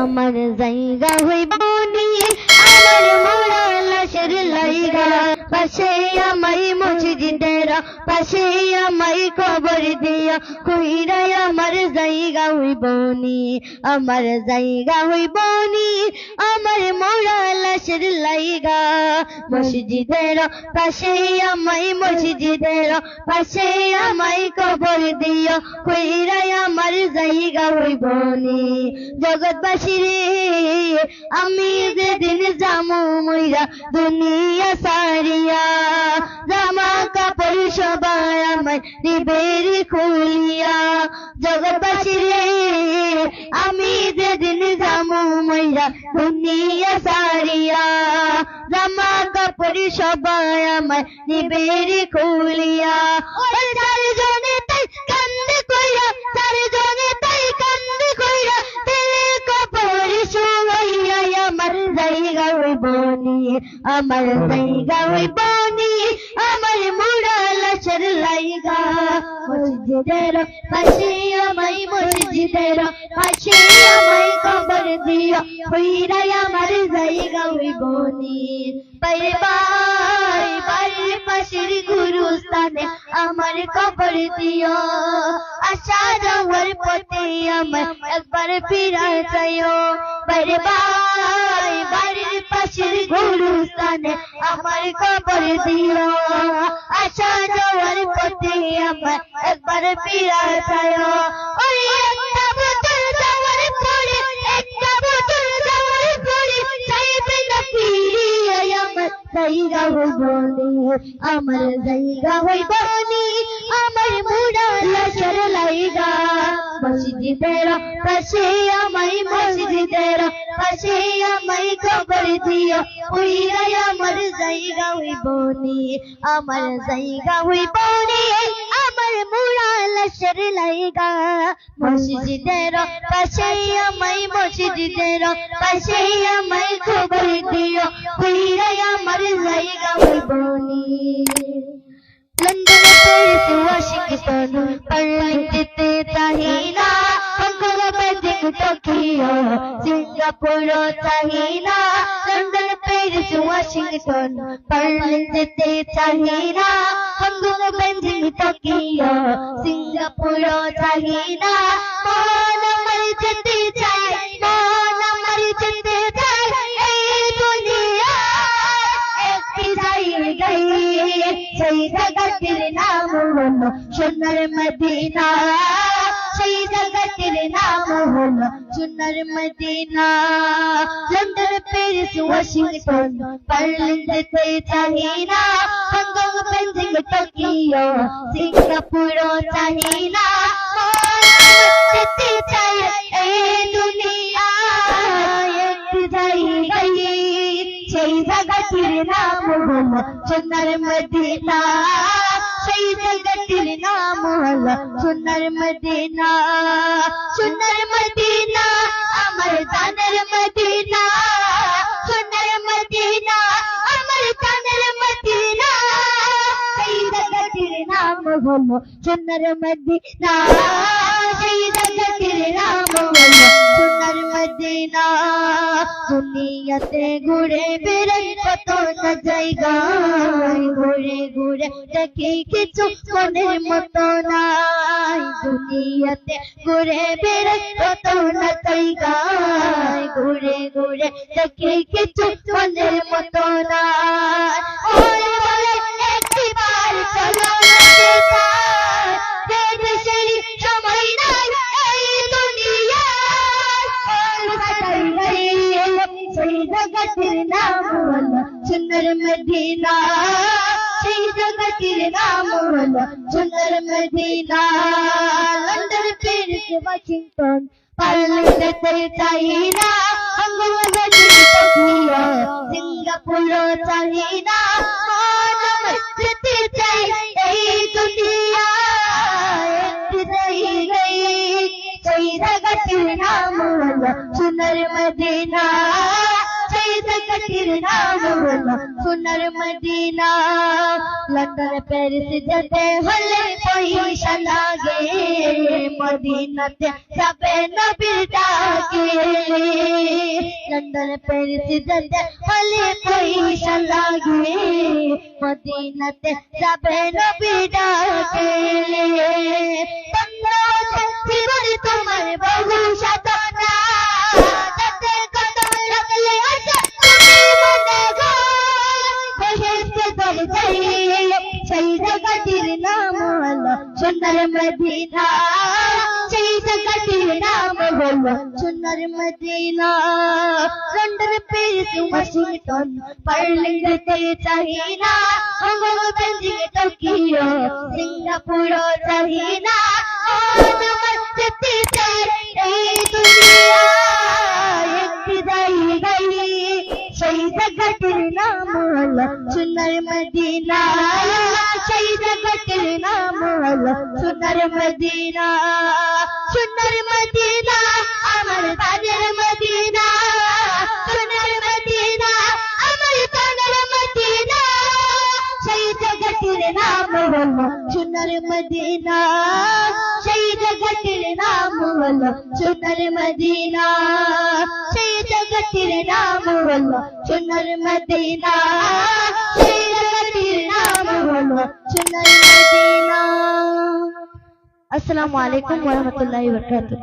আমার জায়গা হইব নি আমার মরা লাশের লাইগা। পাশে আমাই মসজিদের পাশে কবর দিয়া। কইরাই আমার জায়গা হইব নি, আমার জায়গা হইব নি, আমার মোড়া লাশের লাইগা। মসজিদের কবর দিয়া। আমার জায়গা হইব নি, জগৎবাসী আমি যেদিন জামু মইরা দুনিয়া সারিয়া আমার নিবের খুলিয়া জগৎবাসী রে আমি যেদিন জামু মইরা দুনিয়া সারিয়া, জামা কাপড় সবাই আমার নিবের খুলিয়া। আমার জায়গা হইব নি আমার জায়গা হইব নি আমার মুড়া লাশের লাইগা মসজিদের পাশে আমাই মসজিদের পাশে আমাই কবর দিও হইরাই আমার জায়গা হইব নি বাইরে বাই বাড়ির পাশের গুরুস্থানে আমার কবর দিও আশা যাওয়ার পথে আমার একবার ফিরা চাইও বাইরে বাই বাড়ির পাশের গুরুস্থানে আমার কবর দিও আশা যাওয়ার পথে আমার একবার ফিরা চাইও ওই একটা বোতল যাওয়ার পরে একটা বোতল যাওয়ার পরে চাইবে না ফিরিয়ে আমার জায়গা হইব নি। আমার জায়গা হইব নি, আমার মুড়া লাশের লাইগা। মসজিদের পাশে আমাই মসজিদের পাশে আমাই কবর দিও ওইরাই আমার জায়গা হইব নি আমার জায়গা হইব নি আমার মুড়া লাশের লাইগা মসজিদের পাশে আমাই মসজিদের পাশে আমাই খবর দিও কইরাই আমার জায়গা হইব নি লন্ডন প্যারিস ওয়াশিংটন পার্লিং যেতে চাহি না হংকং বেজিং টোকিও সিঙ্গাপুর চাহি না লন্ডন, প্যারিস, ওয়াশিংটন পার্লিং যেতে চাহি না হংকং বেজিং টোকিও, সিঙ্গাপুর চাহি না মন আমার যেতে চাই মন আমার যেতে চাই, এই দুনিয়া। একটি জায়গায় সেই জায়গাটির নাম হলো সোনার মদিনা। সেই জায়গাটির নাম হলো Sonar Madina. London, Paris, Washington Berlin যেতে চাহি না হংকং বেজিং টোকিও, সিঙ্গাপুর চাহি না চাই এই দুনিয়া। একটি জায়গায় সেই জায়গাটির নাম হলো সোনার মদিনা। সেই জায়গাটির নাম হলো সোনার মদিনা সোনার মদিনা আমার দানের মদিনা সোনার মদিনা আমার দানের মদিনা সেই নাম হলো সোনার মদিনা মদিনা দুনিয়াতে ঘুরে বেড়াই কত না জায়গায় ঘুরে ঘুরে দেখি কিছু মনের মতো নাই দুনিয়াতে ঘুরে বেড়াই কত না জায়গায় ঘুরে ঘুরে দেখি কিছু মনের মতো নাই একটিবার চলো জগতের নাম হলো সুন্দর মদিনা সেই জগতের নাম হলো সুন্দর Madina London Paris Washington Berlin যেতে চাই না হংকং বেজিং টোকিও সিঙ্গাপুর চাই না মন আমার যেতে চাই এই দুনিয়া একটি জায়গায় সেই জায়গাটির নাম হলো সোনার মদিনা কঠির নাম হলো সোনার মদিনা লন্ডন প্যারিস যেতে হলে পয়সা লাগে মদিনাতে সবে নবীর ডাকে লন্ডন প্যারিস যেতে হলে পয়সা লাগে মদিনাতে সবে নবীর ডাকে জীবন তোমার বহু সাধনা হলো সোনার মদিনা সেই জায়গাটির নাম হলো Sonar Madina London Paris Washington Berlin যেতে চাই না হংকং বেজিং টোকিও সিঙ্গাপুর চাই না আজ আমার যেতে চাই এই দুনিয়া একটি জায়গায় সেই জায়গাটির সেই জায়গাটির নাম হলো সোনার মদিনা সোনার মদিনা আমার তাজের মদিনা সোনার মদিনা আমার তাজের মদিনা সেই জায়গাটির নাম হলো সোনার মদিনা সেই জায়গাটির নাম হলো সোনার মদিনা সেই জায়গাটির নাম হলো সোনার মদিনা সেই জায়গাটির নাম হলো সোনার মদিনা